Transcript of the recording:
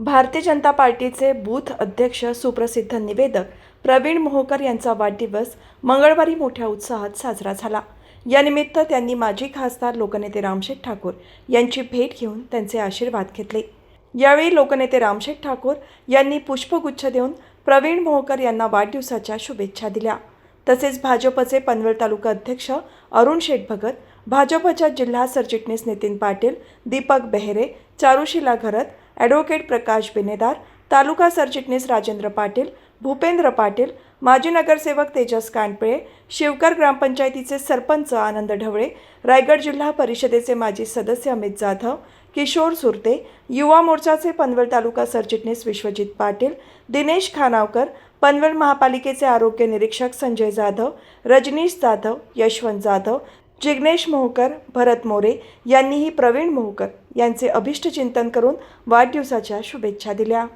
भारतीय जनता पार्टीचे बूथ अध्यक्ष सुप्रसिद्ध निवेदक प्रवीण मोहोकर यांचा वाढदिवस मंगळवारी मोठ्या उत्साहात साजरा झाला. यानिमित्त त्यांनी माजी खासदार लोकनेते रामशेठ ठाकूर यांची भेट घेऊन त्यांचे आशीर्वाद घेतले. यावेळी लोकनेते रामशेठ ठाकूर यांनी पुष्पगुच्छ देऊन प्रवीण मोहोकर यांना वाढदिवसाच्या शुभेच्छा दिल्या. तसेच भाजपचे पनवेल तालुका अध्यक्ष अरुण शेठ भगत भाजपच्या जिल्हा सरचिटणीस नितीन पाटील दीपक बेहरे चारुशिला घरत ॲडव्होकेट प्रकाश बिनेदार तालुका सरचिटणीस राजेंद्र पाटील भूपेंद्र पाटील माजी नगरसेवक तेजस कांडपिळे शिवकर ग्रामपंचायतीचे सरपंच आनंद ढवळे रायगड जिल्हा परिषदेचे माजी सदस्य अमित जाधव किशोर सुरते युवा मोर्चाचे पनवेल तालुका सरचिटणीस विश्वजित पाटील दिनेश खानावकर पनवेल महापालिकेचे आरोग्य निरीक्षक संजय जाधव रजनीश जाधव यशवंत जाधव जिग्नेश मोहकर भरत मोरे यांनीही प्रवीण मोहकर यांचे अभिष्टचिंतन करून वाढदिवसाच्या शुभेच्छा दिल्या.